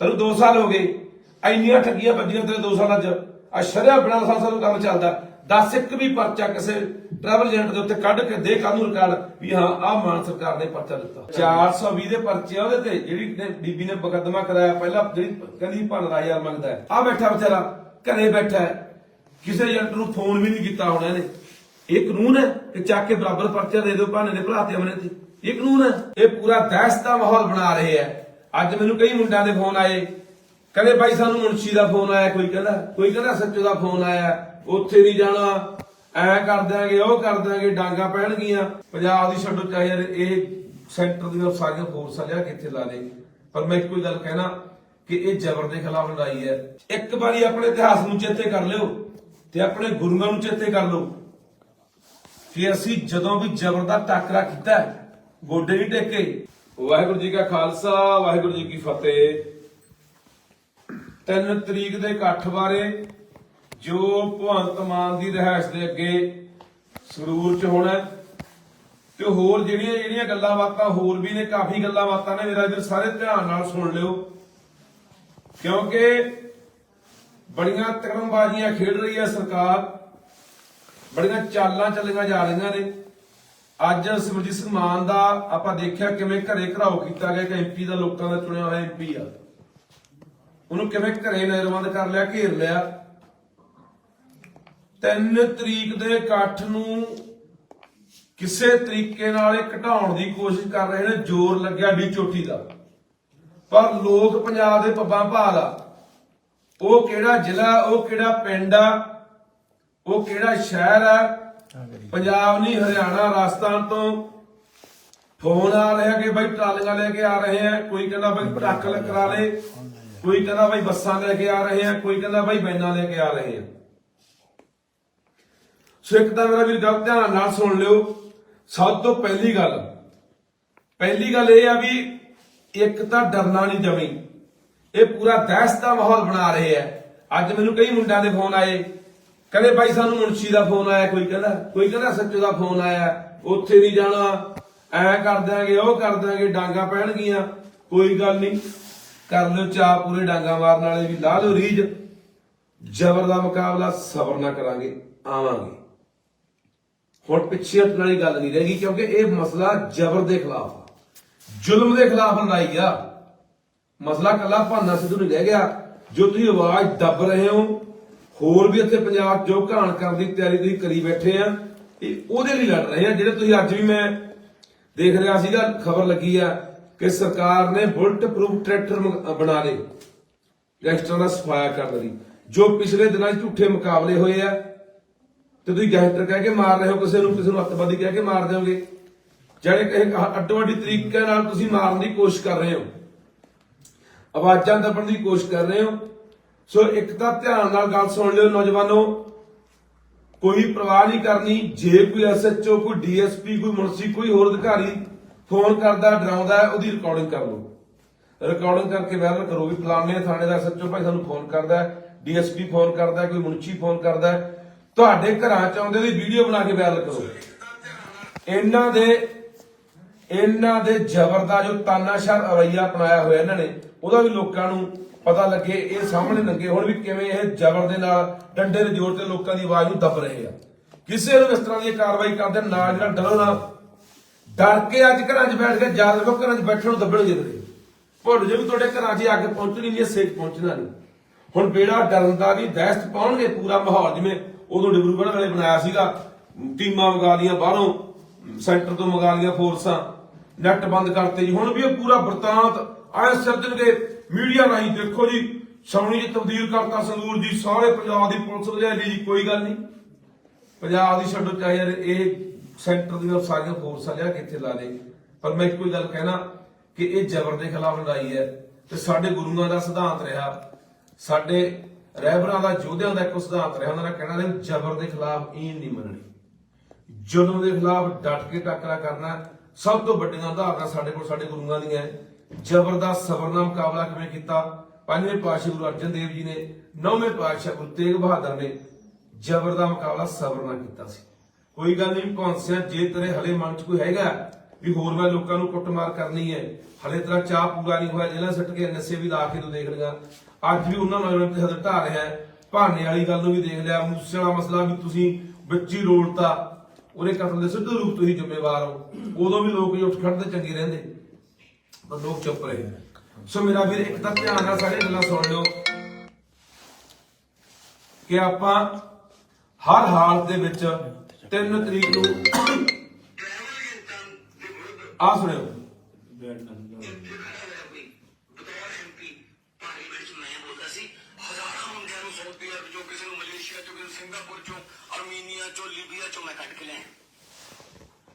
ਤੈਨੂੰ 2 ਸਾਲ ਹੋ ਗਏ। ਇੰਨੀਆਂ ਠੱਗੀਆਂ ਵੱਜੀਆਂ ਤੇਰੇ 2 ਸਾਲਾਂ 'ਚ। ਆ ਸ਼ਰਿਆ ਬਣਾ ਲਾਇਸੈਂਸ ਨੂੰ ਕੰਮ ਚੱਲਦਾ। 10 ਇੱਕ ਵੀ ਪਰਚਾ ਕਿਸੇ ਟਰੈਵਲ ਏਜੰਟ ਦੇ ਉੱਤੇ ਕੱਢ ਕੇ ਦੇ ਕਾਨੂੰਨ ਰਿਕਾਰਡ ਵੀ ਹਾਂ, ਆਹ ਮਾਨ ਸਰਕਾਰ ਨੇ ਪਰਚਾ ਦਿੱਤਾ। 420 ਦੇ ਪਰਚੇ ਉਹਦੇ ਤੇ, ਜਿਹੜੀ ਬੀਬੀ ਨੇ ਮੁਕੱਦਮਾ ਕਰਾਇਆ, ਪਹਿਲਾਂ ਜਿਹੜੀ ਕਹਿੰਦੀ ਭੰਨਦਾ ਯਾਰ ਮੰਗਦਾ ਹੈ। ਆ ਬੈਠਾ ਵਿਚਾਰਾ, ਘਰੇ ਬੈਠਾ ਕਿਸੇ ਏਜੰਟ ਨੂੰ ਫੋਨ ਵੀ ਨਹੀਂ ਕੀਤਾ ਹੋਣਾ ਇਹਨੇ। ਇਹ ਕਾਨੂੰਨ ਹੈ ਕਿ ਚੱਕ ਕੇ ਬਰਾਬਰ ਪਰਚਾ ਦੇ ਦਿਓ, ਭਾਣੇ ਦੇ ਭਰਾ ਤੇ ਅਮਨੇ ਤੇ। ਇਹ ਕਾਨੂੰਨ ਹੈ। ਇਹ ਪੂਰਾ ਦਹਿਸ਼ਤ ਦਾ ਮਾਹੌਲ ਬਣਾ ਰਹੇ ਹੈ। ਅੱਜ ਮੈਨੂੰ ਕਈ ਮੁੰਡਿਆਂ ਦੇ ਫੋਨ ਆਏ। ਕਹਿੰਦੇ ਬਾਈ ਸਾਨੂੰ ਮੁਨਸ਼ੀ ਦਾ ਫੋਨ ਆਇਆ, ਕੋਈ ਕਹਿੰਦਾ ਕੋਈ ਕਹਿੰਦਾ ਸੱਚੋ ਦਾ ਫੋਨ ਆਇਆ। ਉੱਥੇ ਨਹੀਂ ਜਾਣਾ, ਐ ਕਰ ਦਿਆਂਗੇ, ਉਹ ਕਰ ਦਿਆਂਗੇ, ਡਾਂਗਾ ਪੈਣਗੀਆਂ। ਪੰਜਾਬ ਦੀ ਛੱਡੋ, ਚਾਹੇ ਯਾਰ ਇਹ ਸੈਂਟਰ ਦੀਆਂ ਸਾਰੀਆਂ ਫੋਰਸਾਂ ਲਿਆ ਕੇ ਲਾ ਦੇ। ਪਰ ਮੈਂ ਇੱਕੋ ਗੱਲ ਕਹਿਣਾ ਕਿ ਇਹ ਜ਼ਬਰ ਦੇ ਖਿਲਾਫ ਲੜਾਈ ਹੈ। ਇੱਕ ਵਾਰੀ ਆਪਣੇ ਇਤਿਹਾਸ ਨੂੰ ਚੇਤੇ ਕਰ ਲਿਓ ਤੇ ਆਪਣੇ ਗੁਰੂਆਂ ਨੂੰ ਚੇਤੇ ਕਰ ਲਓ। ਕਿ ਅਸੀਂ ਜਦੋਂ ਵੀ ਜ਼ਬਰ ਦਾ ਟਾਕਰਾ ਕੀਤਾ, ਗੋਡੇ ਨਹੀਂ ਟੇਕੇ। ਵਾਹਿਗੁਰੂ ਜੀ ਕਾ ਖਾਲਸਾ, ਵਾਹਿਗੁਰੂ ਜੀ ਕੀ ਫਤਿਹ। ਤਿੰਨ ਤਰੀਕ ਦੇ ਇਕੱਠ ਬਾਰੇ ਜੋ ਭਵੰਤ ਮਾਨ ਦੀ ਰਹਿائش ਦੇ ਅੱਗੇ ਸਰੂਰ ਚ ਹੋਣਾ ਤੇ ਹੋਰ ਜਿਹੜੀਆਂ ਜਿਹੜੀਆਂ ਗੱਲਾਂ ਬਾਤਾਂ, ਹੋਰ ਵੀ ਨੇ, ਕਾਫੀ ਗੱਲਾਂ ਬਾਤਾਂ ਨੇ, ਮੇਰਾ ਇਧਰ ਸਾਰੇ ਧਿਆਨ ਨਾਲ ਸੁਣ ਲਿਓ। ਕਿਉਂਕਿ ਬੜੀਆਂ ਤਕਰਮਬਾਜ਼ੀਆਂ ਖੇਡ ਰਹੀ ਹੈ ਸਰਕਾਰ, ਬੜੀਆਂ ਚਾਲਾਂ ਚੱਲੀਆਂ ਜਾ ਰਹੀਆਂ ਨੇ। ਅੱਜ ਸਿਮਰਜੀਤ ਸਿੰਘ ਮਾਨ ਦਾ ਆਪਾਂ ਦੇਖਿਆ ਕਿਵੇਂ ਘਰੇ ਘਰਾਓ ਕੀਤਾ ਗਿਆ ਕਿ ਐਮਪੀ ਦਾ ਲੋਕਾਂ ਦਾ ਚੁਣਿਆ ਹੋਇਆ ਐਮਪੀ ਆ। ਉਹਨੂੰ ਕਿਵੇਂ ਘਰੇ ਨਜ਼ਰਬੰਦ ਕਰ ਲਿਆ, ਘੇਰ ਲਿਆ। ਤਿੰਨ ਤਰੀਕ ਦੇ ਇਕੱਠ ਨੂੰ ਕਿਸੇ ਤਰੀਕੇ ਨਾਲ ਇਹ ਘਟਾਉਣ ਦੀ ਕੋਸ਼ਿਸ਼ ਕਰ ਰਹੇ ਨੇ, ਜ਼ੋਰ ਲੱਗਿਆ ਵੀ ਚੋਟੀ ਦਾ। ਪਰ ਲੋਕ ਪੰਜਾਬ ਦੇ ਪੱਬਾਂ ਭਾਲ ਆ। ਉਹ ਕਿਹੜਾ ਜ਼ਿਲ੍ਹਾ, ਉਹ ਕਿਹੜਾ ਪਿੰਡ ਆ, ਉਹ ਕਿਹੜਾ ਸ਼ਹਿਰ ਆ ਪੰਜਾਬ ਨਹੀਂ ਹਰਿਆਣਾ ਰਾਜਸਥਾਨ ਤੋਂ ਫੋਨ ਆ ਰਿਹਾ ਕਿ ਬਈ ਟਰਾਲੀਆਂ ਲੈ ਕੇ ਆ ਰਹੇ ਆ। ਕੋਈ ਕਹਿੰਦਾ ਬਈ ਟਰੱਕ ਕਰਾ ਲੈ ਕੋਈ ਕਹਿੰਦਾ ਬਈ ਬੱਸਾਂ ਲੈ ਕੇ ਆ ਰਹੇ ਆ ਕੋਈ ਕਹਿੰਦਾ ਬਈ ਵੈਨਾਂ ਲੈ ਕੇ ਆ ਰਹੇ ਆ। ਸੋ ਇੱਕ ਤਾਂ ਮੇਰਾ ਵੀਰ ਗੱਲ ਧਿਆਨ ਨਾਲ ਸੁਣ ਲਿਓ। ਸਭ ਤੋਂ ਪਹਿਲੀ ਗੱਲ ਪਹਿਲੀ ਗੱਲ ਇਹ ਆ ਵੀ ਇੱਕ ਤਾਂ ਡਰਨਾ ਨਹੀਂ ਜਮੀ। ਇਹ ਪੂਰਾ ਦਹਿਸ਼ਤ ਦਾ ਮਾਹੌਲ ਬਣਾ ਰਹੇ ਆ। ਅੱਜ ਮੈਨੂੰ ਕਈ ਮੁੰਡਿਆਂ ਦੇ ਫੋਨ ਆਏ। ਕਹਿੰਦੇ ਬਾਈ ਸਾਨੂੰ ਮੁਨਸ਼ੀ ਦਾ ਫੋਨ ਆਇਆ, ਕੋਈ ਕਹਿੰਦਾ ਕੋਈ ਕਹਿੰਦਾ ਸੱਚੋ ਦਾ ਫੋਨ ਆਇਆ, ਉੱਥੇ ਨਹੀਂ ਜਾਣਾ, ਐ ਕਰ ਦਿਆਂਗੇ, ਉਹ ਕਰ ਦਿਆਂਗੇ, ਡਾਂਗਾ ਪੈਣਗੀਆਂ, ਕੋਈ ਗੱਲ ਨਹੀਂ, ਕਰ ਲਿਓ ਚਾਹ ਪੂਰੇ ਡਾਂਗਾ ਮਾਰਨ ਵਾਲੇ ਵੀ, ਲਾ ਲਿਓ ਰੀਜ ਜ਼ਬਰ ਦਾ ਮੁਕਾਬਲਾ, ਸਬਰ ਨਾਲ ਕਰਾਂਗੇ, ਆਵਾਂਗੇ। ਹੁਣ ਪਿੱਛੇ ਹਟਣ ਵਾਲੀ ਗੱਲ ਨਹੀਂ ਰਹੇਗੀ, ਕਿਉਂਕਿ ਇਹ ਮਸਲਾ ਜ਼ਬਰ ਦੇ ਖਿਲਾਫ ਆ। ਜ਼ੁਲਮ ਦੇ ਖਿਲਾਫ ਲੜਾਈ ਆ। ਮਸਲਾ ਕੱਲਾ ਭਾਨਾ ਸਿੱਧੂ ਨਹੀਂ ਰਹਿ ਗਿਆ, ਜੋ ਤੁਸੀਂ ਆਵਾਜ਼ ਦੱਬ ਰਹੇ ਹੋ ਹੋਰ ਵੀ ਇੱਥੇ ਪੰਜਾਬ ਜੋ ਘਾਣ ਕਰਨ ਦੀ ਤਿਆਰੀ ਤੁਸੀਂ ਕਰੀ ਬੈਠੇ ਆ, ਇਹ ਉਹਦੇ ਲਈ ਲੜ ਰਹੇ ਆ, ਜਿਹੜੇ ਤੁਸੀਂ ਅੱਜ ਵੀ ਮੈਂ ਦੇਖ ਰਿਹਾ ਸੀਗਾ, ਖਬਰ ਲੱਗੀ ਆ ਕਿ ਸਰਕਾਰ ਨੇ ਬੁਲਟ ਪ੍ਰੂਫ ਟਰੈਕਟਰ ਬਣਾ ਲਏ ਗੈਂਗਸਟਰਾਂ ਦਾ ਸਫਾਇਆ ਕਰਨ ਦੀ ਜੋ ਪਿਛਲੇ ਦਿਨਾਂ 'ਚ ਝੂਠੇ ਮੁਕਾਬਲੇ ਹੋਏ ਆ, ਤੇ ਤੁਸੀਂ ਗੈਂਗਸਟਰ ਕਹਿ ਕੇ ਮਾਰ ਰਹੇ ਹੋ ਕਿਸੇ ਨੂੰ ਕਿਸੇ ਨੂੰ ਅੱਤਵਾਦੀ ਕਹਿ ਕੇ ਮਾਰ ਦਿਓਗੇ। ਜਿਹੜੇ ਕਹੇ ਅੱਡੋ ਅੱਡੀ ਤਰੀਕੇ ਨਾਲ ਤੁਸੀਂ ਮਾਰਨ ਦੀ ਕੋਸ਼ਿਸ਼ ਕਰ ਰਹੇ ਹੋ। ਆਵਾਜ਼ਾਂ ਦੱਬਣ ਦੀ ਕੋਸ਼ਿਸ਼ ਕਰ ਰਹੇ ਹੋ। ਸੋ ਇੱਕ ਤਾਂ ਧਿਆਨ ਨਾਲ ਗੱਲ ਸੁਣ ਲਿਓ ਨੌਜਵਾਨੋ। ਕੋਈ ਪਰਵਾਹ ਨਹੀਂ ਕਰਨੀ। ਜੇ ਕੋਈ ਐਸਐਚਓ ਕੋਈ ਡੀਐਸਪੀ ਕੋਈ ਮੁਨਸੀ ਕੋਈ ਹੋਰ ਅਧਿਕਾਰੀ ਫੋਨ ਕਰਦਾ ਡਰਾਉਂਦਾ ਹੈ, ਉਹਦੀ ਰਿਕਾਰਡਿੰਗ ਕਰ ਲਓ। ਰਿਕਾਰਡਿੰਗ ਕਰਕੇ ਵਾਇਰਲ ਕਰੋ ਵੀ ਫਲਾਣੇ ਥਾਣੇ ਦਾ ਐਸਐਚਓ ਭਾਈ ਸਾਨੂੰ ਫੋਨ ਕਰਦਾ ਡੀਐਸਪੀ ਫੋਨ ਕਰਦਾ ਕੋਈ ਮੁਨਸ਼ੀ ਫੋਨ ਕਰਦਾ ਤੁਹਾਡੇ ਘਰਾਂ ਚ ਆਉਂਦੇ ਦੀ ਵੀਡੀਓ ਬਣਾ ਕੇ ਵਾਇਰਲ ਕਰੋ। ਇਹਨਾਂ ਦੇ ਇਹਨਾਂ ਦੇ ਜ਼ਬਰ ਦਾ ਜੋ ਤਾਨਾਸ਼ਾਹ ਰਵਈਆ ਅਪਣਾਇਆ ਹੋਇਆ ਇਹਨਾਂ ਨੇ ਉਹਦਾ ਵੀ ਲੋਕਾਂ ਨੂੰ ਪਤਾ ਲੱਗੇ, ਇਹ ਸਾਹਮਣੇ ਲੱਗੇ ਹੁਣ ਵੀ ਕਿਵੇਂ ਇਹ ਜ਼ਬਰ ਦੇ ਨਾਲ ਡੰਡੇ ਦੇ ਜ਼ੋਰ ਤੇ ਲੋਕਾਂ ਦੀ ਆਵਾਜ਼ ਨੂੰ ਦੱਬ ਰਹੇ ਆ। ਕਿਸੇ ਨੂੰ ਇਸ ਤਰ੍ਹਾਂ ਦੀ ਕਾਰਵਾਈ ਕਰਦੇ ਨਾ ਜਿਹੜਾ ਡਰੋ ਨਾ, ਡਰ ਕੇ ਅੱਜ ਘਰਾਂ 'ਚ ਬੈਠ ਕੇ ਯਾਦ ਰੱਖੋ, ਘਰਾਂ 'ਚ ਬੈਠਣ ਨੂੰ ਦੱਬਣ ਜਿੱਦਦੇ ਭੁੱਲ ਜੇ ਵੀ ਤੁਹਾਡੇ ਘਰਾਂ 'ਚ ਅੱਗ ਪਹੁੰਚਣੀ ਨਹੀਂ ਸੇਕ ਪਹੁੰਚਣਾ ਨਹੀਂ। ਹੁਣ ਬੇੜਾ ਡਰਨ ਦਾ ਵੀ ਦਹਿਸ਼ਤ ਪਾਉਣਗੇ ਪੂਰਾ ਮਾਹੌਲ, ਜਿਵੇਂ ਉਦੋਂ ਡਿਬਰੂਗੜ੍ਹ ਵਾਲੇ ਬਣਾਇਆ ਸੀਗਾ, ਟੀਮਾਂ ਮੰਗਾ ਲੀਆਂ ਬਾਹਰੋਂ, ਸੈਂਟਰ ਤੋਂ ਮੰਗਾ ਲੀਆਂ ਫੋਰਸਾਂ, ਨੈਟ ਬੰਦ ਕਰਤੇ ਜੀ। ਹੁਣ ਵੀ ਇਹ ਪੂਰਾ ਵਰਤਾਂਤ ਆਏ ਸਿਰਜਣਗੇ ਮੀਡੀਆ ਰਾਹੀਂ ਦੇਖੋ ਜੀ ਸੌਣੀ ਜੀ ਤਬਦੀਲ ਕਰਤਾ ਸੰਗੂਰ ਜੀ, ਸਾਰੇ ਪੰਜਾਬ ਦੀ ਪੁਲਿਸ ਲਿਆ ਜੀ, ਕੋਈ ਗੱਲ ਨਹੀਂ। ਪੰਜਾਬ ਦੀ ਛੱਡੋ, ਚਾਹੇ ਯਾਰ ਇਹ ਸੈਂਟਰ ਦੀਆਂ ਸਾਰੀਆਂ ਫੋਰਸਾਂ ਲਿਆ ਕੇ ਲਾ ਦੇ ਪਰ ਮੈਂ ਇੱਕੋ ਗੱਲ ਕਹਿਣਾ ਕਿ ਇਹ ਜ਼ਬਰ ਦੇ ਖਿਲਾਫ ਲੜਾਈ ਹੈ ਤੇ ਸਾਡੇ ਗੁਰੂਆਂ ਦਾ ਸਿਧਾਂਤ ਰਿਹਾ। ਸਾਡੇ ਰਹਿਬਰਾਂ ਦਾ, ਯੋਧਿਆਂ ਦਾ ਇੱਕ ਸਿਧਾਂਤ ਰਿਹਾ। ਉਹਨਾਂ ਦਾ ਕਹਿਣਾ ਰਿਹਾ, ਜ਼ਬਰ ਦੇ ਖਿਲਾਫ ਈਨ ਨਹੀਂ ਮੰਨਣੀ। ਜ਼ੁਲਮ ਦੇ ਖਿਲਾਫ ਡਟ ਕੇ ਟੱਕਰਾ ਕਰਨਾ ਸਭ ਤੋਂ ਵੱਡੀਆਂ ਉਦਾਹਰਨਾਂ ਸਾਡੇ ਕੋਲ, ਸਾਡੇ ਗੁਰੂਆਂ ਦੀਆਂ ਹੈ। ਜ਼ਬਰ ਦਾ ਸਬਰ ਨਾਲ ਮੁਕਾਬਲਾ ਕਿਵੇਂ ਕੀਤਾ? ਪੰਜਵੇਂ ਪਾਤਸ਼ਾਹ ਗੁਰੂ ਅਰਜਨ ਦੇਵ ਜੀ ਨੇ, ਨੌਵੇਂ ਪਾਤਸ਼ਾਹ ਗੁਰੂ ਤੇਗ ਬਹਾਦਰ ਨੇ ਜ਼ਬਰ ਦਾ ਮੁਕਾਬਲਾ ਸਬਰ ਨਾਲ ਕੀਤਾ ਸੀ। ਕੋਈ ਗੱਲ ਨਹੀਂ ਭੌਂਸਿਆ ਜੇ ਤੇਰੇ ਹਲੇ ਮਨ 'ਚ ਕੋਈ ਹੈਗਾ ਵੀ ਹੋਰ ਮੈਂ ਲੋਕਾਂ ਨੂੰ ਕੁੱਟਮਾਰ ਕਰਨੀ ਹੈ, ਹਲੇ ਤੇਰਾ ਚਾਹ ਪੂਰਾ ਨਹੀਂ ਹੋਇਆ ਜਿਹੜਾ ਸੱਟ ਕੇ ਨਸ਼ੇ ਵੀ ਲਾ ਕੇ ਤੂੰ ਦੇਖ ਲਿਆ ਅੱਜ ਵੀ ਉਹਨਾਂ ਨੌਜਵਾਨ ਤੇ ਹੱਥ ਢਾ ਰਿਹਾ ਹੈ, ਭਾਨੇ ਵਾਲੀ ਗੱਲ ਨੂੰ ਵੀ ਦੇਖ ਲਿਆ, ਮੂਸੇ ਵਾਲਾ ਮਸਲਾ ਵੀ ਤੁਸੀਂ ਬੱਚੀ ਹੀ ਉਹਦੇ ਕਤਲ ਦੇ ਸਿੱਧੇ ਰੂਪ ਤੁਸੀਂ ਜ਼ਿੰਮੇਵਾਰ ਹੋ। ਉਦੋਂ ਵੀ ਲੋਕ ਉੱਠ ਖੜਦੇ ਚੰਗੇ ਰਹਿੰਦੇ। ਪਰ ਲੋਕ ਚੁੱਪ ਰਹੇ ਸੋ ਮੇਰਾ ਵੀਰ, ਇੱਕ ਤਾਂ ਧਿਆਨ ਨਾਲ ਸਾਰੇ ਗੱਲਾਂ ਸੁਣ ਲਿਓ ਕਿ ਆਪਾਂ ਹਰ ਹਾਲਤ ਦੇ ਵਿੱਚ 3 ਤਰੀਕ ਨੂੰ ਆ ਸੁਣਿਓ। ਸਿੰਗਾਪੁਰ ਚੋਂ ਅਰਮੀਨੀਆ ਚੋਂ ਲੀਬੀਆ ਚੋਂ ਮੈਂ ਕੱਢ ਕੇ ਲਿਆ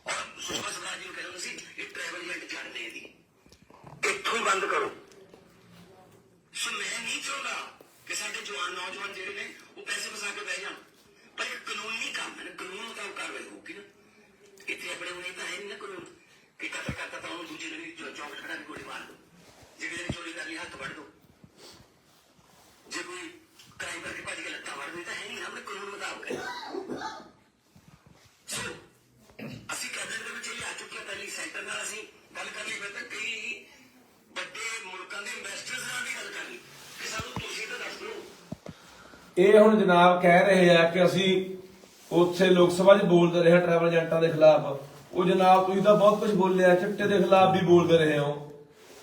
ਔਰ ਸੁਸ਼ਮਾ ਸਵਰਾਜ ਨੂੰ ਕਹਿੰਦਾ ਸੀ ਇਹ ਟ੍ਰੈਵਲ ਇੱਥੋਂ ਹੀ ਬੰਦ ਕਰੋ ਸੋ ਮੈਂ ਨਹੀਂ ਚਾਹੁੰਦਾ ਕਿ ਸਾਡੇ ਜਵਾਨ ਨੌਜਵਾਨ ਜਿਹੜੇ ਨੇ ਉਹ ਪੈਸੇ ਫਸਾ ਕੇ ਬਹਿ ਜਾਣ ਪਰ ਇਹ ਕਾਨੂੰਨੀ ਕੰਮ ਹੈ ਨਾ, ਕਾਨੂੰਨ ਮੁਤਾਬਕ ਕਾਰਵਾਈ ਹੋਊਗੀ ਨਾ ਇੱਥੇ ਆਪਣੇ ਹੁਣੇ ਤਾਂ ਹੈ ਨਹੀਂ ਨਾ ਕਾਨੂੰਨ ਕਿ ਕਤਲ ਕਰਤਾ ਤਾਂ ਉਹਨੂੰ ਦੂਜੇ ਦਿਨ ਹੀ ਚੌ- ਚੌਂਕਟ ਖੜਾ ਕੇ ਗੋਲੀ ਮਾਰ ਦੋ ਜਿਹੜੇ ਨੇ ਚੋਰੀ ਕਰ ਲਈ ਹੱਥ ਵੱਢ ਦੋ ਜੇ ਕੋਈ ਕ੍ਰਾਈਮ ਕਰਕੇ ਭੱਜ ਕੇ ਲੱਤਾਂ ਵੱਢ ਦੇ ਤਾਂ ਹੈ ਨਹੀਂ ਆਪਣੇ ਕਾਨੂੰਨ ਮੁਤਾਬਕ ਹੈ ਸੋ ਅਸੀਂ ਕੈਬਨਿਟ ਦੇ ਵਿੱਚ ਇਹ ਆ ਚੁੱਕੇ ਹਾਂ ਪਹਿਲੀ ਸੈਂਟਰ ਨਾਲ ਅਸੀਂ ਗੱਲ ਕਰ ਲਈ ਫਿਰ ਤਾਂ ਕਈ ਵੱਡੇ ਮੁਲਕਾਂ ਦੇ ਇਨਵੈਸਟਰਸ ਨਾਲ ਵੀ ਗੱਲ ਕਰ ਲਈ ਕਿ ਸਾਨੂੰ ਤੁਸੀਂ ਤਾਂ ਦੱਸ ਦਿਓ ਇਹ ਹੁਣ ਜਨਾਬ ਕਹਿ ਰਹੇ ਆ ਕਿ ਅਸੀਂ ਉੱਥੇ ਲੋਕ ਸਭਾ 'ਚ ਬੋਲਦੇ ਰਹੇ ਟਰੈਵਲ ਏਜੰਟਾਂ ਦੇ ਖਿਲਾਫ। ਉਹ ਜਨਾਬ ਤੁਸੀਂ ਤਾਂ ਬਹੁਤ ਕੁਝ ਬੋਲਿਆ, ਚਿੱਟੇ ਦੇ ਖਿਲਾਫ ਵੀ ਬੋਲਦੇ ਰਹੇ ਹੋ।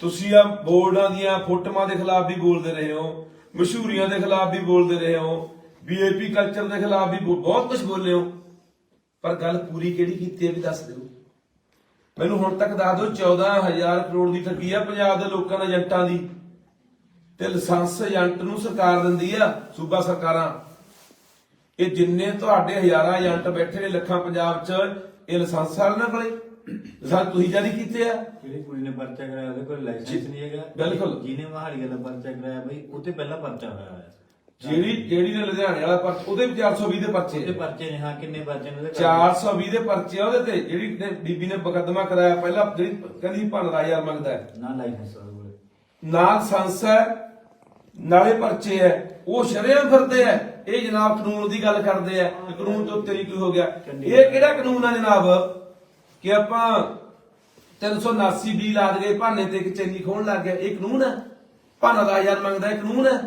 ਤੁਸੀਂ ਆ ਬੋਰਡਾਂ ਦੀਆਂ ਫੋਟੋਆਂ ਦੇ ਖਿਲਾਫ ਵੀ ਬੋਲਦੇ ਰਹੇ ਹੋ, ਮਸ਼ਹੂਰੀਆਂ ਦੇ ਖਿਲਾਫ ਵੀ ਬੋਲਦੇ ਰਹੇ ਹੋ ਬੀਏਪੀ ਕਲਚਰ ਦੇ ਖਿਲਾਫ ਵੀ ਬਹੁਤ ਕੁਝ ਬੋਲੇ ਹੋ। ਪਰ ਗੱਲ ਪੂਰੀ ਕਿਹੜੀ ਕੀਤੀ ਹੈ ਵੀ ਦੱਸ ਦਿਓ। ਮੈਨੂੰ ਹੁਣ ਤੱਕ ਦੱਸ ਦਿਓ 14000 ਕਰੋੜ ਦੀ ਠੱਗੀ ਆ ਪੰਜਾਬ ਦੇ ਲੋਕਾਂ ਦੇ ਏਜੰਟਾਂ ਦੀ। ਤੇ ਲਾਇਸੈਂਸ ਏਜੰਟ ਨੂੰ ਸਰਕਾਰ ਦਿੰਦੀ ਆ ਸੂਬਾ ਸਰਕਾਰਾਂ। ਇਹ ਜਿੰਨੇ ਤੁਹਾਡੇ ਹਜ਼ਾਰਾਂ ਏਜੰਟ ਬੈਠੇ ਨੇ ਲੱਖਾਂ ਪੰਜਾਬ 'ਚ ਇਹ ਲਾਇਸੈਂਸ ਵਾਲਿਆਂ ਕੋਲੇ। ਲਾਇਸੈਂਸ ਤੁਸੀਂ ਜਾਰੀ ਕੀਤੇ ਆ। ਜਿਹੜੀ ਕੁੜੀ ਨੇ ਪਰਚਾ ਕਰਾਇਆ? ਉਹਦੇ ਕੋਲ ਲਾਇਸੈਂਸ ਨਹੀਂ ਹੈਗਾ। ਬਿਲਕੁਲ। ਜਿਹਨੇ ਮਹਾਲੀ ਦਾ ਪਰਚਾ ਕਰਾਇਆ ਬਈ ਉੱਤੇ ਪਹਿਲਾਂ ਪਰਚਾ ਹੋਇਆ ਹੋਇਆ ਜਿਹੜੀ ਜਿਹੜੀ ਨੇ ਲੁਧਿਆਣੇ ਵਾਲਾ ਪਰਚਾ ਉਹਦੇ ਵੀ 420 ਦੇ ਪਰਚੇ ਉਹਦੇ ਆ। ਪਰਚੇ ਨੇ ਹਾਂ ਕਿੰਨੇ ਪਰਚੇ ਨੇ ਉਹਦੇ ਘਰ? 420 ਦੇ ਪਰਚੇ ਆ ਉਹਦੇ ਤੇ। ਜਿਹੜੀ ਨੇ ਬੀਬੀ ਨੇ ਮੁਕੱਦਮਾ ਕਰਾਇਆ ਪਹਿਲਾਂ ਜਿਹੜੀ ਕਹਿੰਦੀ ਭੰਨ ਦਾ ਹਜ਼ਾਰ ਮੰਗਦਾ ਹੈ। ਨਾ ਲਾਇਸੈਂਸ ਉਹਦੇ ਕੋਲ ਨਾਲ ਸੰਸ ਹੈ ਨਾਲੇ ਪਰਚੇ ਹੈ ਉਹ ਸ਼ਰੇਆਮ ਫਿਰਦੇ ਆ ਇਹ ਜਨਾਬ ਕਾਨੂੰਨ ਦੀ ਗੱਲ ਕਰਦੇ ਕਿ ਕਾਨੂੰਨ ਤੋਂ ਨਹੀਂ ਕੋਈ ਹੋ ਗਿਆ। ਇਹ ਕਿਹੜਾ ਕਾਨੂੰਨ ਆ ਜਨਾਬ? ਕਿ ਆਪਾਂ 379 ਬੀ ਲਾ ਦਗੇ ਭਾਨੇ ਤੇ ਇੱਕ ਚੈਨੀ ਖੋਣ ਲੱਗ ਗਿਆ। ਇਹ ਕਾਨੂੰਨ ਹੈ? ਭਾਨਾ ਦਾ ਹਜ਼ਾਰ ਮੰਗਦਾ ਇਹ ਕਾਨੂੰਨ ਹੈ?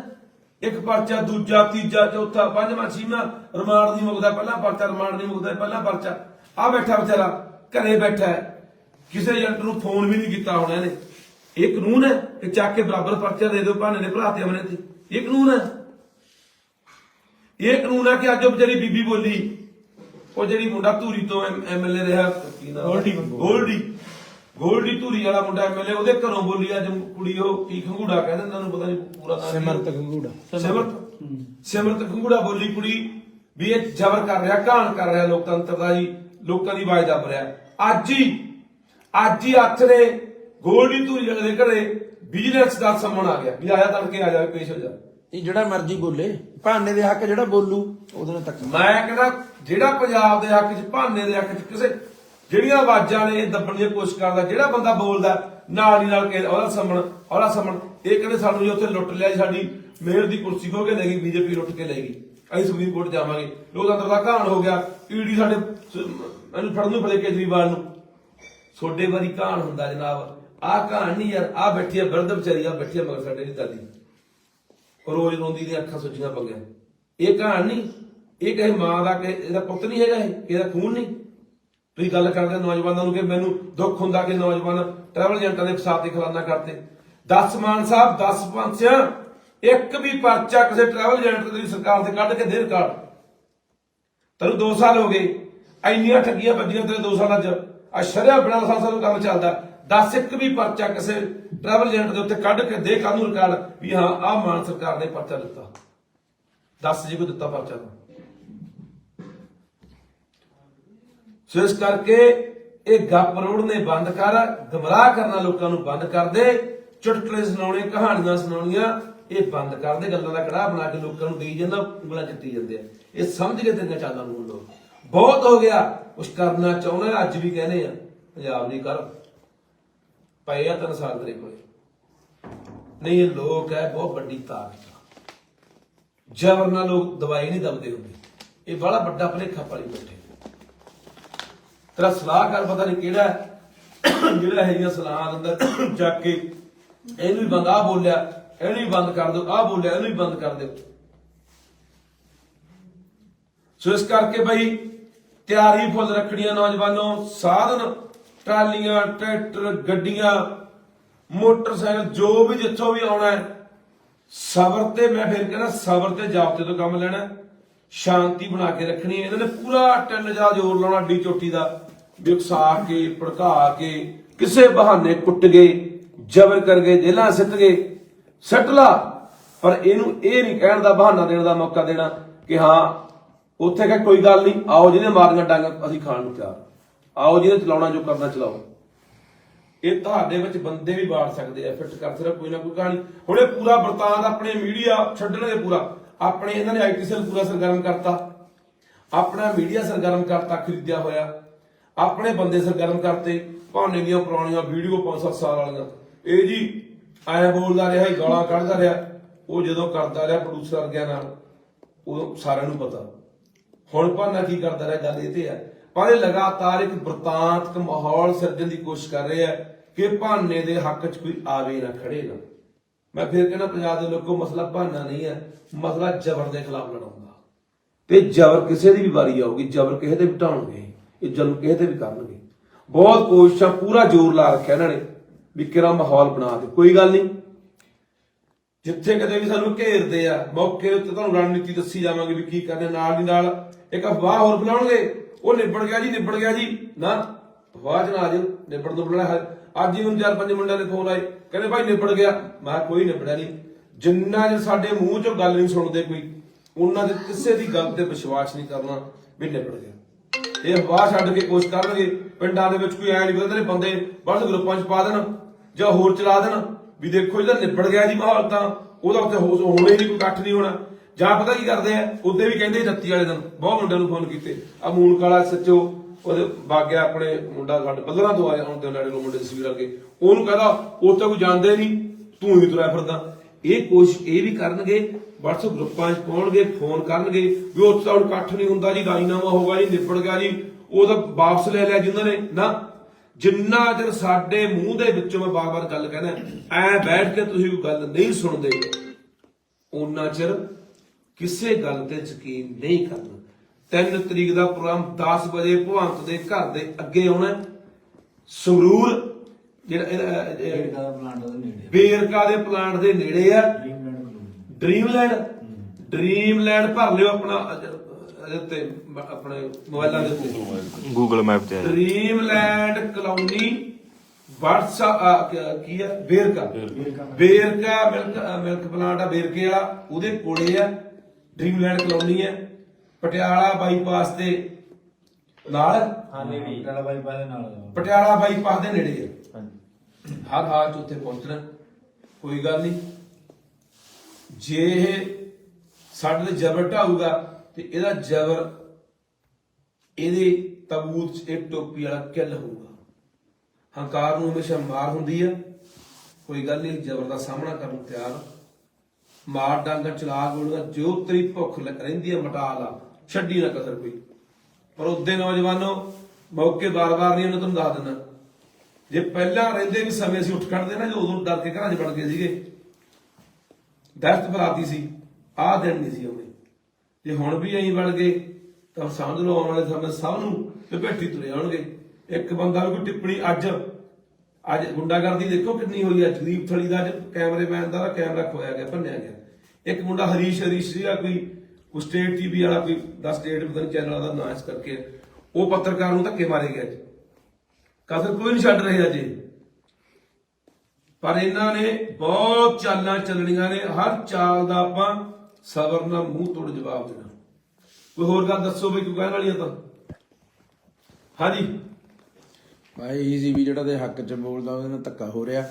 ਇੱਕ ਪਰਚਾ ਦੂਜਾ ਤੀਜਾ ਚੌਥਾ ਪੰਜਵਾਂ ਛੇਵਾਂ ਰਿਮਾਂਡ ਨਹੀਂ ਮੁਕਦਾ। ਪਹਿਲਾ ਪਰਚਾ ਰਿਮਾਂਡ ਨਹੀਂ ਮੁਕਦਾ ਪਹਿਲਾ ਪਰਚਾ। ਆ ਬੈਠਾ ਵਿਚਾਰਾ ਘਰੇ ਬੈਠਾ ਕਿਸੇ ਏਜੰਟ ਨੂੰ ਫੋਨ ਵੀ ਨਹੀਂ ਕੀਤਾ ਹੋਣਾ ਇਹਨੇ। ਇਹ ਕਾਨੂੰਨ ਹੈ ਕਿ ਚੱਕ ਕੇ ਬਰਾਬਰ ਪਰਚਾ ਦੇ ਦਿਓ ਭਾਨੇ ਦੇ ਭਰਾ ਤੇ ਅਮਨੇ ਤੇ। ਇਹ ਕਾਨੂੰਨ ਹੈ। ਇਹ ਕਾਨੂੰਨ ਹੈ ਕਿ ਅੱਜ ਉਹ ਵਿਚਾਰੀ ਬੀਬੀ ਬੋਲੀ ਉਹ ਜਿਹੜੀ ਮੁੰਡਾ ਧੂਰੀ ਤੋਂ ਐਮਐਲਏ ਰਿਹਾ ਗੋਲਡੀ। ਗੋਲਡੀ। ਗੋਲਡੀ ਧੂਰੀ ਵਾਲਾ ਮੁੰਡਾ ਐਮਐਲਏ ਉਹਦੇ ਘਰੋਂ ਬੋਲੀ ਅੱਜ ਕੁੜੀ ਉਹ ਕੀ ਖੰਗੂੜਾ ਕਹਿੰਦੇ ਇਹਨਾਂ ਨੂੰ ਪਤਾ ਨਹੀਂ ਪੂਰਾ ਨਾਮ ਸਿਮਰਤ ਖੰਗੂੜਾ। ਸਿਮਰਤ। ਸਿਮਰਤ ਖੰਗੂੜਾ ਬੋਲੀ ਕੁੜੀ ਵੀ ਇਹ ਜ਼ਬਰ ਕਰ ਰਿਹਾ ਘਾਣ ਕਰ ਰਿਹਾ ਲੋਕਤੰਤਰ ਦਾ ਜੀ ਲੋਕਾਂ ਦੀ ਆਵਾਜ਼ ਦੱਬ ਰਿਹਾ। ਅੱਜ ਹੀ ਅੱਜ ਹੀ ਹੱਥ ਨੇ ਗੋਲਡੀ ਧੂਰੀ ਵਾਲੇ ਦੇ ਘਰੇ ਵਿਜੀਲੈਂਸ ਦਾ ਸਮਣ ਆ ਗਿਆ ਵੀ ਆਇਆ ਤੜਕੇ ਆ ਜਾ ਪੇਸ਼ ਹੋ ਜਾ। ਇਹ ਜਿਹੜਾ ਮਰਜ਼ੀ ਬੋਲੇ ਭਾਨੇ ਦੇ ਹੱਕ ਜਿਹੜਾ ਬੋਲੂ ਉਹਦੇ ਨਾਲ ਤੱਕ ਮੈਂ ਕਹਿੰਦਾ ਜਿਹੜਾ ਪੰਜਾਬ ਦੇ ਹੱਕ 'ਚ ਭਾਨੇ ਦੇ ਹੱਕ 'ਚ ਕਿਸੇ ਜਿਹੜੀਆਂ ਆਵਾਜ਼ਾਂ ਨੇ ਦੱਬਣ ਦੀ ਕੋਸ਼ਿਸ਼ ਕਰਦਾ ਜਿਹੜਾ ਬੰਦਾ ਬੋਲਦਾ ਨਾਲ ਹੀ ਨਾਲ ਕਿ ਉਹਦਾ ਸਮਣ ਉਹਦਾ ਸਮਣ ਇਹ ਕਹਿੰਦੇ ਸਾਨੂੰ ਜੇ ਉੱਥੇ ਲੁੱਟ ਲਿਆ ਸਾਡੀ ਮੇਅਰ ਦੀ ਕੁਰਸੀ ਖੋ ਕੇ ਲੈ ਗਈ ਬੀਜੇਪੀ ਲੁੱਟ ਕੇ ਲੈ ਗਈ। ਅਸੀਂ ਸੁਪਰੀਮ ਕੋਰਟ ਜਾਵਾਂਗੇ। ਲੋਕਤੰਤਰ ਦਾ ਘਾਣ ਹੋ ਗਿਆ ਈਡੀ ਸਾਡੇ ਇਹਨੂੰ ਫੜਨ ਨੂੰ ਫੜੇ ਕੇਜਰੀਵਾਲ ਨੂੰ। ਛੋਡੇ ਵਾਰੀ ਘਾਣ ਹੁੰਦਾ ਜਨਾਬ। ਆਹ ਘਾਣ ਨਹੀਂ ਯਾਰ ਆ ਬੈਠੀ ਆ ਬਿਰਧ ਵਿਚਾਰੀ ਆ ਬੈਠੀ ਆ ਮਗਰ ਸਾਡੇ ਦੀ ਦਾਦੀ। ਰੋਜ਼ ਰੋਂਦੀ ਦੀਆਂ ਅੱਖਾਂ ਸੁੱਜੀਆਂ ਪਈਆਂ। ਇਹ ਕਹਾਣ ਨਹੀਂ ਇਹ ਕਹੇ ਮਾਂ ਦਾ ਕਿ ਇਹਦਾ ਪੁੱਤ ਨਹੀਂ ਹੈਗਾ ਇਹ, ਇਹਦਾ ਖੂਨ ਨਹੀਂ। ਤੁਸੀਂ ਗੱਲ ਕਰਦੇ ਨੌਜਵਾਨਾਂ ਨੂੰ ਕਿ ਮੈਨੂੰ ਦੁੱਖ ਹੁੰਦਾ ਕਿ ਨੌਜਵਾਨ ਟਰੈਵਲ ਏਜੰਟਾਂ ਦੇ ਫਸਾਦ ਦੇ ਖਿਲਾਨਾ ਕਰਦੇ 10 ਮਾਨ ਸਾਹਿਬ 10 ਪੰਚਿਆਂ ਇੱਕ ਵੀ ਪਰਚਾ ਕਿਸੇ ਟਰੈਵਲ ਏਜੰਟ ਦੀ ਸਰਕਾਰ ਤੇ ਕੱਢ ਕੇ ਦੇ ਰਿਕਾਰਡ ਤੈਨੂੰ 2 ਸਾਲ ਹੋ ਗਏ, ਇੰਨੀਆਂ ਠੱਗੀਆਂ ਵੱਜੀਆਂ ਤੇਰੇ 2 ਸਾਲਾਂ ਚ। ਆ ਸ਼ਰਿਆ ਬਿਨਾਂ ਲਾਇਸੈਂਸ ਨੂੰ ਕੰਮ ਚੱਲਦਾ। ਦੱਸ ਇੱਕ ਵੀ ਪਰਚਾ ਕਿਸੇ ਟਰੈਵਲ ਏਜੰਟ ਦੇ ਉੱਤੇ ਕੱਢ ਕੇ ਦੇ ਕਾਨੂੰਨ ਰਿਕਾਰਡ ਵੀ ਹਾਂ, ਆਹ ਮਾਨ ਸਰਕਾਰ ਨੇ ਪਰਚਾ ਦਿੱਤਾ। ਦੱਸ ਜੀ ਕੋ ਦਿੱਤਾ ਪਰਚਾ ਤਾਂ। ਸੋ ਇਸ ਕਰਕੇ ਇਹ ਗੱਪ ਰੋੜਨੇ ਬੰਦ ਕਰ, ਗਮਰਾਹ ਕਰਨਾ ਲੋਕਾਂ ਨੂੰ ਬੰਦ ਕਰ ਦੇ, ਚੁਟਕਲੇ ਸੁਣਾਉਣੇ, ਕਹਾਣੀਆਂ ਸੁਣਾਉਣੀਆਂ, ਇਹ ਬੰਦ ਕਰ ਦੇ, ਗੱਲਾਂ ਦਾ ਕੜਾਹ ਬਣਾ ਕੇ ਲੋਕਾਂ ਨੂੰ ਦੇਈ ਜਾਂਦਾ, ਉਂਗਲਾਂ ਚੱਟੀ ਜਾਂਦੇ ਆ। ਇਹ ਸਮਝ ਕੇ ਤੇਰੀਆਂ ਚਾਲਾਂ ਨੂੰ ਲੋਕ। ਬਹੁਤ ਹੋ ਗਿਆ, ਕੁਛ ਕਰਨਾ ਚਾਹੁੰਦਾ, ਅੱਜ ਵੀ ਕਹਿੰਦੇ ਆ, ਪੰਜਾਬ ਨਹੀਂ ਕਰ। ਪਏ ਆ ਤਿੰਨ ਸਾਲ ਤੇਰੇ ਕੋਲੇ। ਨਹੀਂ, ਇਹ ਲੋਕ ਹੈ, ਬਹੁਤ ਵੱਡੀ ਤਾਕਤ ਜਬਰ ਨਾਲ ਲੋਕ ਦਵਾਈ ਨਹੀਂ ਦਬਦੇ ਹੁੰਦੇ, ਇਹ ਬੜਾ ਵੱਡਾ ਭਲੇਖਾ ਪਾਲੀ ਬੈਠੇ। ਤੇਰਾ ਸਲਾਹਕਾਰ ਪਤਾ ਨਹੀਂ ਕਿਹੜਾ ਜਿਹੜਾ ਇਹ ਜਿਹੀਆਂ ਸਲਾਹਾਂ ਦਿੰਦਾ, ਚੱਕ ਕੇ ਇਹਨੂੰ ਵੀ ਬੰਦ ਆ ਬੋਲਿਆ, ਇਹਨੂੰ ਵੀ ਬੰਦ ਕਰ ਦਿਓ ਆ ਬੋਲਿਆ, ਇਹਨੂੰ ਵੀ ਬੰਦ ਕਰ ਦਿਓ। ਸੋ ਇਸ ਕਰਕੇ ਬਈ ਤਿਆਰੀ ਫੁੱਲ ਰੱਖਣੀਆਂ ਨੌਜਵਾਨੋ, ਸਾਧਨ ਟਰਾਲੀਆਂ, ਟਰੈਕਟਰ, ਗੱਡੀਆਂ, ਮੋਟਰਸਾਈਕਲ, ਜੋ ਵੀ ਜਿੱਥੋਂ ਵੀ ਆਉਣਾ ਹੈ, ਸਬਰ ਤੇ ਮੈਂ ਫਿਰ ਕਹਿੰਦਾ ਸਬਰ ਤੇ ਜਾਬਤੇ ਤੋਂ ਕੰਮ ਲੈਣਾ ਸ਼ਾਂਤੀ ਬਣਾ ਕੇ ਰੱਖਣੀ ਇਹਨਾਂ ਨੇ ਪੂਰਾ ਟਿੰਨ ਜਾ ਜ਼ੋਰ ਲਾਉਣਾ ਡੀ ਚੋਟੀ ਦਾ, ਵੀ ਉਕਸਾ ਕੇ, ਭੜਕਾ ਕੇ, ਕਿਸੇ ਬਹਾਨੇ ਕੁੱਟ ਗਏ, ਜ਼ਬਰ ਕਰ ਗਏ ਜੇਲਾਂ ਸਿੱਟ ਗਏ, ਸੱਟ ਲਾ। ਪਰ ਇਹਨੂੰ ਇਹ ਨਹੀਂ ਕਹਿਣ ਦਾ, ਬਹਾਨਾ ਦੇਣ ਦਾ ਮੌਕਾ ਦੇਣਾ ਕਿ ਹਾਂ, ਉੱਥੇ ਕਹ ਕੋਈ ਗੱਲ ਨਹੀਂ, ਆਓ ਜਿਹਨੇ ਮਾਰੀਆਂ ਡਾਂਗਾ, ਅਸੀਂ ਖਾਣ ਨੂੰ ਤਿਆਰ ਆਓ ਜਿਹਨੇ ਚਲਾਉਣਾ ਜੋ ਕਰਨਾ ਚਲਾਓ। ਇਹ ਤੁਹਾਡੇ ਵਿੱਚ ਬੰਦੇ ਵੀ ਬਾੜ ਸਕਦੇ ਆ ਫਿੱਟ ਕਰ ਸਕਦਾ ਕੋਈ ਨਾ ਕੋਈ ਕਹਾਣੀ। ਹੁਣ ਇਹ ਪੂਰਾ ਵਰਤਾਂਤ ਆਪਣੇ ਮੀਡੀਆ ਛੱਡਣਗੇ ਪੂਰਾ। ਆਪਣੇ ਇਹਨਾਂ ਨੇ ਆਈਟੀ ਸੈੱਲ ਪੂਰਾ ਸਰਗਰਮ ਕਰਤਾ। ਆਪਣਾ ਮੀਡੀਆ ਸਰਗਰਮ ਕਰਤਾ, ਖਰੀਦਿਆ ਹੋਇਆ। ਆਪਣੇ ਬੰਦੇ ਸਰਗਰਮ ਕਰਤੇ। ਭਾਣੇ ਦੀਆਂ ਪੁਰਾਣੀਆਂ ਵੀਡੀਓ 5-7 ਸਾਲ ਵਾਲੀਆਂ। ਇਹ ਜੀ ਐ ਬੋਲਦਾ ਰਿਹਾ ਗਾਲਾਂ ਕੱਢਦਾ ਰਿਹਾ। ਉਹ ਜਦੋਂ ਕਰਦਾ ਰਿਹਾ ਪ੍ਰੋਡਿਊਸਰ ਵਰਗਿਆਂ ਨਾਲ, ਉਦੋਂ ਸਾਰਿਆਂ ਨੂੰ ਪਤਾ। ਹੁਣ ਭਾਨਾ ਕੀ ਕਰਦਾ ਰਿਹਾ, ਗੱਲ ਇਹ ਤੇ ਹੈ। ਪਰ ਇਹ ਲਗਾਤਾਰ ਇੱਕ ਵਰਤਾਂਤਕ ਮਾਹੌਲ ਸਿਰਜਣ ਦੀ ਕੋਸ਼ਿਸ਼ ਕਰ ਰਿਹਾ ਹੈ ਕਿ ਭਾਨੇ ਦੇ ਹੱਕ 'ਚ ਕੋਈ ਆਵੇ ਨਾ ਖੜੇ ਨਾ। ਮੈਂ ਫਿਰ ਕਹਿੰਦਾ ਪੰਜਾਬ ਦੇ ਲੋਕੋ, ਮਸਲਾ ਭਾਨਾ ਨਹੀਂ ਹੈ, ਮਸਲਾ ਜ਼ਬਰ ਦੇ ਖਿਲਾਫ ਲੜਾਉਂਦਾ ਤੇ ਜ਼ਬਰ ਕਿਸੇ ਦੀ ਵੀ ਵਾਰੀ ਆਊਗੀ, ਜ਼ਬਰ ਕਿਸੇ ਤੇ ਵੀ ਇਹ ਜ਼ੁਲਮ ਕਿਸੇ ਤੇ ਵੀ ਕਰਨਗੇ। ਬਹੁਤ ਕੋਸ਼ਿਸ਼ਾਂ ਪੂਰਾ ਜ਼ੋਰ ਲਾ ਰੱਖਿਆ ਇਹਨਾਂ ਨੇ ਵੀ ਕਿਹੜਾ ਮਾਹੌਲ ਬਣਾ ਦੇ। ਕੋਈ ਗੱਲ ਨਹੀਂ। ਜਿੱਥੇ ਕਦੇ ਵੀ ਸਾਨੂੰ ਘੇਰਦੇ ਆ, ਮੌਕੇ ਦੇ ਉੱਤੇ ਤੁਹਾਨੂੰ ਰਣਨੀਤੀ ਦੱਸੀ ਜਾਵਾਂਗੇ ਵੀ ਕੀ ਕਰਨੇ, ਨਾਲ ਦੀ ਨਾਲ ਇੱਕ ਅਫਵਾਹ ਹੋਰ ਬਣਾਉਣਗੇ ਉਹ ਨਿਬੜ ਗਿਆ ਜੀ, ਨਿਬੜ ਗਿਆ ਜੀ। ਨਾ ਅਫਵਾਹ ਚ ਨਾ ਆ ਜਾਓ ਨਿਬੜ ਤੋਂ ਬਣਾ ਅੱਜ ਹੀ ਹੁਣ ਚਾਰ ਪੰਜ ਮੁੰਡਿਆਂ ਦੇ ਫੋਨ ਆਏ। ਕਹਿੰਦੇ ਭਾਈ ਨਿਬੜ ਗਿਆ। ਮੈਂ ਕਿਹਾ ਕੋਈ ਨਿਬੜਿਆ ਨਹੀਂ। ਜਿੰਨਾ ਚਿਰ ਸਾਡੇ ਮੂੰਹ ਚੋਂ ਗੱਲ ਨਹੀਂ ਸੁਣਦੇ ਕੋਈ, ਉਹਨਾਂ ਦੇ ਕਿਸੇ ਦੀ ਗੱਲ ਤੇ ਵਿਸ਼ਵਾਸ ਨਹੀਂ ਕਰਨਾ ਵੀ ਨਿਬੜ ਗਿਆ। ਇਹ ਅਫਵਾਹ ਛੱਡ ਕੇ ਕੋਸ਼ਿਸ਼ ਕਰਨਗੇ, ਪਿੰਡਾਂ ਦੇ ਵਿੱਚ ਕੋਈ ਐ ਨਹੀਂ ਕਹਿੰਦੇ ਬੰਦੇ ਬਸ ਗਰੁੱਪਾਂ 'ਚ ਪਾ ਦੇਣ, ਜਾਂ ਹੋਰ ਚਲਾ ਦੇਣ, ਵੀ ਦੇਖੋ ਇਹਦਾ ਨਿਬੜ ਗਿਆ ਜੀ ਮਾਹੌਲ ਤਾਂ, ਉਹਦਾ ਉੱਥੇ ਹੋਣਾ ਹੀ ਨਹੀਂ, ਕੋਈ ਇਕੱਠ ਨਹੀਂ ਹੋਣਾ। ਜਾਂ ਪਤਾ ਕੀ ਕਰਦੇ ਆ? ਉੱਤੇ ਵੀ ਕਹਿੰਦੇ ਜੱਤੀ ਵਾਲੇ ਦਿਨ, ਬਹੁਤ ਮੁੰਡਿਆਂ ਨੂੰ ਫੋਨ ਕੀਤੇ। ਆ ਮੂਲ ਕਾਲਾ ਸੱਚੋ, ਉਹਦੇ ਬਾਗਿਆ ਆਪਣੇ ਮੁੰਡਾ ਸਾਡੇ ਬੱਲਰਾਂ ਤੋਂ ਆਇਆ ਹੁਣ ਤੇ ਨਾਲੇ ਨੂੰ ਮੁੰਡੇ ਦੇ ਸਵੀਰ ਉਹਨੂੰ ਕਹਿੰਦਾ, ਉੱਥੇ ਕੋਈ ਜਾਂਦੇ ਨਹੀਂ ਤੂੰ ਹੀ ਤੁਰਿਆ ਫਿਰਦਾ। ਇਹ ਕੋਸ਼ਿਸ਼ ਇਹ ਵੀ ਕਰਨਗੇ WhatsApp ਗਰੁੱਪਾਂ 'ਚ ਪਾਉਣਗੇ, ਫੋਨ ਕਰਨਗੇ, ਵੀ ਉੱਥੇ ਤਾਂ ਇਕੱਠ ਨਹੀਂ ਹੁੰਦਾ ਜੀ, ਰਾਜੀਨਾਮਾ ਹੋਗਾ ਜੀ, ਨਿਬੜ ਗਿਆ ਜੀ, ਉਹ ਤਾਂ ਵਾਪਸ ਲੈ ਲਿਆ ਜਿਨ੍ਹਾਂ ਨੇ। ਨਾ, ਜਿੰਨਾ ਚਿਰ ਸਾਡੇ ਮੂੰਹ ਦੇ ਵਿੱਚੋਂ ਮੈਂ ਬਾਰ-ਬਾਰ ਗੱਲ ਕਹਿੰਦਾ ਐ ਬੈਠ ਕੇ ਤੁਸੀਂ ਕੋਈ ਗੱਲ ਨਹੀਂ ਸੁਣਦੇ ਉਹਨਾਂ ਚਿਰ ਕਿਸੇ ਗੱਲ ਤੇ ਯਕੀਨ ਨਹੀਂ ਕਰਨਾ। 3 ਤਰੀਕ ਦਾ ਪ੍ਰੋਗਰਾਮ 10 ਵਜੇ ਭਵੰਤ ਦੇ ਘਰ ਦੇ ਅੱਗੇ ਆਉਣਾ। ਸੰਗਰੂਰ ਜਿਹੜਾ ਬੇਰਕਾ ਦੇ ਪਲਾਂਟ ਦੇ ਨੇੜੇ ਆ। Dreamland Dreamland? ਭਰ ਲਿਓ ਆਪਣਾ ਮ- ਆਪਣੇ ਮੋਬਾਈਲਾਂ ਦੇ ਉੱਤੇ। ਗੂਗਲ ਮੈਪ ਤੇ। ਡ੍ਰੀਮਲੈਂਡ ਕਲੋਨੀ WhatsApp ਕੀ ਆ? Verka Verka milk milk plant ਆ ਬੇਰਕੇ ਵਾਲਾ। ਉਹਦੇ ਕੋਲੇ ਆ। ਡ੍ਰੀਮਲੈਂਡ ਕਲੋਨੀ ਹੈ ਪਟਿਆਲਾ ਬਾਈਪਾਸ ਦੇ ਨਾਲ। ਹਾਂ ਬਾਈ ਦੇ। ਪਟਿਆਲਾ ਬਾਈਪਾਸ ਦੇ ਨੇੜੇ ਆ ਹਾਂਜੀ। ਹਰ ਹਾਲ ਚ ਉੱਥੇ ਪਹੁੰਚਣਾ ਕੋਈ ਗੱਲ ਨਹੀਂ। ਜੇ ਇਹ ਸਾਡੇ ਤੇ ਜ਼ਬਰ ਢਾਊਗਾ ਤੇ ਇਹਦਾ ਜ਼ਬਰ ਇਹਦੇ ਤਬੂਤ ਚ ਇੱਕ ਟੋਪੀ ਵਾਲਾ ਕਿੱਲ ਹੋਊਗਾ। ਹੰਕਾਰ ਨੂੰ ਹਮੇਸ਼ਾ ਮਾਰ ਹੁੰਦੀ ਆ ਕੋਈ ਗੱਲ ਨਹੀਂ ਜ਼ਬਰ ਦਾ ਸਾਹਮਣਾ ਕਰਨ ਨੂੰ ਤਿਆਰ। ਮਾਰ ਡਾਂਗਾ ਚਲਾ ਗੋਲਗਾ ਜੋ ਤੇਰੀ ਭੁੱਖ ਰਹਿੰਦੀ ਆ ਮਟਾ ਲਾ, ਛੱਡੀ ਨਾ ਕਸਰ ਕੋਈ। ਪਰ ਉਹਦੇ ਨੌਜਵਾਨੋ, ਮੌਕੇ ਬਾਰ-ਬਾਰ ਨਹੀਂ ਉਹਨਾਂ ਤੁਹਾਨੂੰ ਦੱਸ ਦਿੰਦਾ। ਜੇ ਪਹਿਲਾਂ ਰਹਿੰਦੇ ਵੀ ਸਮੇਂ ਅਸੀਂ ਉੱਠ ਖੜਦੇ ਨਾ ਜੋ ਉਦੋਂ ਡਰ ਕੇ ਘਰਾਂ 'ਚ ਵੜ ਗਏ ਸੀਗੇ, ਦਹਿਸ਼ਤ ਫਲਾਤੀ ਸੀ, ਆਹ ਦਿਨ ਨਹੀਂ ਸੀ ਆਉਣੇ। ਜੇ ਹੁਣ ਵੀ ਐਂ ਵੜ ਗਏ, ਤਾਂ ਸਮਝ ਲਓ ਆਉਣ ਵਾਲੇ ਸਮੇਂ ਸਭ ਨੂੰ ਲਪੇਟੀ ਤੁਰੇ ਆਉਣਗੇ। ਇੱਕ ਬੰਦਾ ਵੀ ਕੋਈ ਟਿੱਪਣੀ ਅੱਜ ਅੱਜ ਗੁੰਡਾਗਰਦੀ ਦੇਖੋ ਕਿੰਨੀ ਹੋਈ ਅੱਜ ਗਰੀਬ ਥਲੀ ਦਾ ਅੱਜ ਕੈਮਰੇਮੈਨ ਦਾ ਕੈਮਰਾ ਖੋਇਆ ਗਿਆ, ਭੰਨਿਆ ਗਿਆ। ਇੱਕ ਮੁੰਡਾ ਹਰੀਸ਼ ਹਰੀਸ਼ ਸੀਗਾ ਕੋਈ ਕੋਈ ਸਟੇਟ ਟੀਵੀ ਵਾਲਾ ਕੋਈ 10 ਸਟੇਟ ਪਤਾ ਨਹੀਂ ਚੈਨਲ ਦਾ ਨਾਂ ਕਰਕੇ। ਉਹ ਪੱਤਰਕਾਰ ਨੂੰ ਧੱਕੇ ਮਾਰੇ ਗਿਆ ਕਸਰ ਕੋਈ ਨਹੀਂ ਛੱਡ ਰਹੇ ਅਜੇ। ਪਰ ਇਹਨਾਂ ਨੇ ਬਹੁਤ ਚਾਲਾਂ ਚੱਲਣੀਆਂ ਨੇ। ਹਰ ਚਾਲ ਦਾ ਆਪਾਂ ਸਬਰ ਨਾਲ ਮੂੰਹ ਤੋੜ ਜਵਾਬ ਦੇਣਾ। ਕੋਈ ਹੋਰ ਗੱਲ ਦੱਸੋ ਬਈ, ਕੋਈ ਕਹਿਣ ਵਾਲੀ ਆ ਤਾਂ? ਹਾਂਜੀ। ਭਾਈ ਇਹ ਵੀ ਜਿਹੜਾ ਦੇ ਹੱਕ 'ਚ ਬੋਲਦਾ, ਉਹਦੇ ਨਾਲ ਧੱਕਾ ਹੋ ਰਿਹਾ।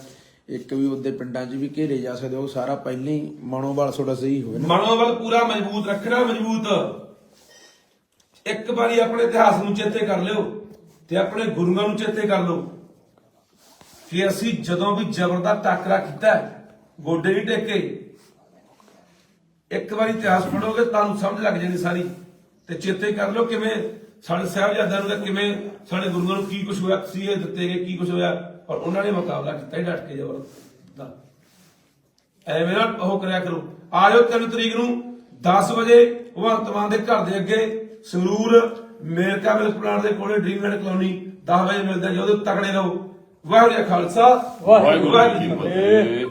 ਇੱਕ ਵੀ ਉਹਦੇ ਪਿੰਡਾਂ 'ਚ ਵੀ ਘੇਰੇ ਜਾ ਸਕਦੇ, ਉਹ ਸਾਰਾ ਪਹਿਲਾਂ ਹੀ ਮਨੋਬਲ ਤੁਹਾਡਾ ਸਹੀ ਹੋਵੇ ਮਨੋਬਲ ਪੂਰਾ ਮਜ਼ਬੂਤ ਰੱਖਣਾ, ਮਜ਼ਬੂਤ। ਇੱਕ ਵਾਰੀ ਆਪਣੇ ਇਤਿਹਾਸ ਨੂੰ ਚੇਤੇ ਕਰ ਲਿਓ ਤੇ ਆਪਣੇ ਗੁਰੂਆਂ ਨੂੰ ਚੇਤੇ ਕਰ ਲਓ। ਕਿ ਅਸੀਂ ਜਦੋਂ ਵੀ ਜ਼ਬਰ ਦਾ ਟਾਕਰਾ ਕੀਤਾ, ਗੋਡੇ ਨਹੀਂ ਟੇਕੇ। ਇੱਕ ਵਾਰੀ ਇਤਿਹਾਸ ਪੜੋਗੇ ਤੁਹਾਨੂੰ ਸਮਝ ਲੱਗ ਜਾਣੀ ਸਾਰੀ। ਤੇ ਚੇਤੇ ਕਰ ਲਿਓ ਕਿਵੇਂ ਸਾਡੇ ਸਾਹਿਬਜ਼ਾਦਿਆਂ ਨੂੰ ਤਾਂ ਕਿਵੇਂ ਸਾਡੇ ਗੁਰੂਆਂ ਨੂੰ ਕੀ ਕੁਝ ਹੋਇਆ ਸੀ ਇਹ ਦਿੱਤੇ ਗਏ ਕੀ ਕੁਝ ਹੋਇਆ ਔਰ ਉਹਨਾਂ ਨੇ ਮੁਕਾਬਲਾ ਕੀਤਾ ਹੀ ਡਟ ਕੇ ਜਬਰ ਦਾ। ਐਵੇਂ ਨਾ ਉਹ ਕਰਿਆ ਕਰੋ। ਆ ਜਾਓ 3 ਤਰੀਕ ਨੂੰ 10 ਵਜੇ ਭਗਵੰਤ ਮਾਨ ਦੇ ਘਰ ਦੇ ਅੱਗੇ ਸੰਗਰੂਰ ਮੇਰਕਾ ਮਿਲਕ ਪਲਾਂਟ ਦੇ ਕੋਲੇ ਡ੍ਰੀਮਲੈਂਡ ਕਲੋਨੀ 10 ਵਜੇ ਮਿਲਦੇ ਆ, ਜਦੋਂ ਤਕੜੇ ਰਹੋ। ਵਾਹਿਗੁਰੂ ਜੀ ਖਾਲਸਾ ਵਾਹਿਗੁਰੂ ਜੀ ਕੀ ਫਤਿਹ।